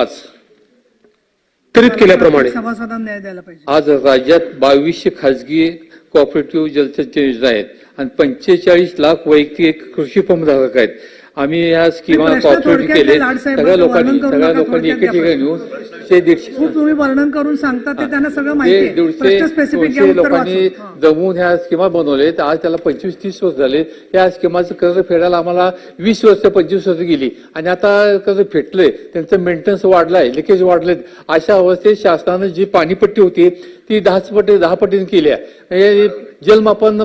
आज त्वरित केल्याप्रमाणे सभासदांना न्याय द्यायला पाहिजे. आज राज्यात बावीसशे खासगी कॉपरेटिव्ह जलसिंचन योजना आहेत आणि पंचेचाळीस लाख वैयक्तिक कृषी पंप धारक आहेत. आम्ही या स्कीमा कॉपरेटिव्ह केले सगळ्या लोकांनी सगळ्या लोकांनी एके ठिकाणी येऊन ते दीडशे खूप तुम्ही वर्णन करून सांगता ते त्यांना सगळं माहिती आहे. दीडशे प्रश्न स्पेसिफिक दोनशे लोकांनी जमून ह्या स्कीमा बनवले तर आज त्याला पंचवीस तीस वर्ष झाले या स्कीमाचं कर्ज फेडायला आम्हाला वीस वर्ष पंचवीस वर्ष गेली. आणि आता कर्ज फेटलंय. त्यांचं मेंटेनन्स वाढलाय. लिकेज वाढलेत. अशा अवस्थेत शासनानं जी पाणीपट्टी होती ती दहाच पटी दहा पटीने केली आहे जलमापन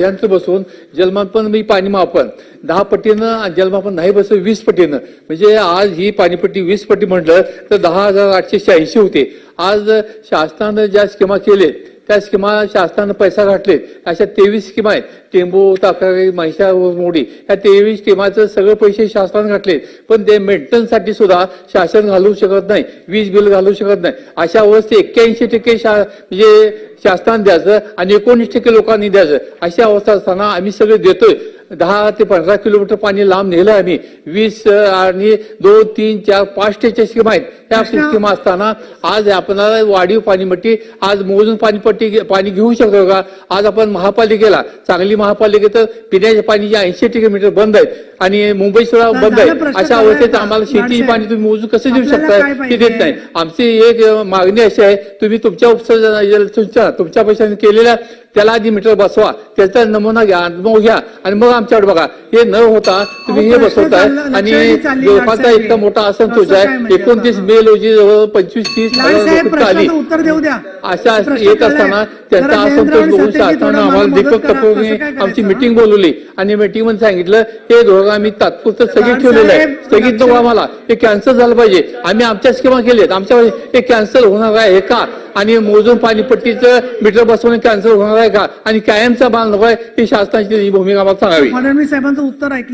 यंत्र बसवून जलमापन मी पाणी मापन. दहा पटीनं आणि जलमापन नाही बसव वीस पटीनं म्हणजे आज ही पाणीपट्टी वीस पटी म्हटलं तर दहा हजार आठशे शहाऐंशी होते. आज शासनानं ज्या स्कीमा केले त्या स्कीमा शासनानं पैसा घातले. अशा तेवीस स्किमा आहेत. टेंबू ताकारी महिषा मोडी. या तेवीस स्कीमाचं सगळं पैसे शासनानं घातले. पण ते मेंटेनन्ससाठी सुद्धा शासन घालू शकत नाही. वीज बिल घालू शकत नाही. अशा अवस्थेत एक्क्याऐंशी टक्के शा म्हणजे शासनानं द्यायचं आणि एकोणीस टक्के लोकांनी द्यायचं. अशी अवस्था असताना आम्ही सगळे देतोय. दहा ते पंधरा किलोमीटर पाणी लांब नेलं आम्ही. वीस आणि दोन तीन चार पाच स्टेच्या स्कीम आहेत. त्या स्कीम असताना आज आपल्याला वाढीव पाणीपट्टी आज मोजून पाणीपट्टी पाणी घेऊ शकतो का? आज आपण महापालिकेला चांगली महापालिकेत पिण्याच्या पाणीचे ऐंशी टक्के मीटर बंद आहेत आणि मुंबई सुद्धा बंद आहे. अशा अवस्थेत? आम्हाला शेती लाडसाहेब, पाणी तुम्ही मोजून कसं देऊ काय ते? देत नाही. आमची एक मागणी अशी आहे तुम्ही तुमच्या उपसा तुमच्या तुमच्या पैशाने केलेल्या त्याला आधी मीटर बसवा त्याचा नमुना घ्या अनुभव घ्या आणि मग आमच्याकडे बघा. हे न होता तुम्ही हे बसवताय आणि लोकांचा लाडसाहेब. इतका मोठा असंतोष आहे. म्हणजे एकोणतीस? मे रोजी जवळ पंचवीस तीस आली. अशा येत. असताना त्यांचा असंतोष बघून शासनानं आम्हाला दीपक. कपूरने आमची मिटिंग बोलवली. आणि मिटिंगमध्ये सांगितलं हे धोरण आम्ही तात्पुरतं स्थगित ठेवलेलं आहे. स्थगित नको आम्हाला. हे कॅन्सल झालं पाहिजे. आम्ही आमच्या स्कीमा केलेत आमच्या हे कॅन्सल होणार आहे का? आणि मोजून पाणीपट्टीचं मीटर बसवणे कॅन्सल होणार आहे का? आणि कायमचा बांध नको आहे ही शासनाची भूमिका आम्हाला सांगावी. फडणवीस साहेबांचं उत्तर ऐकलं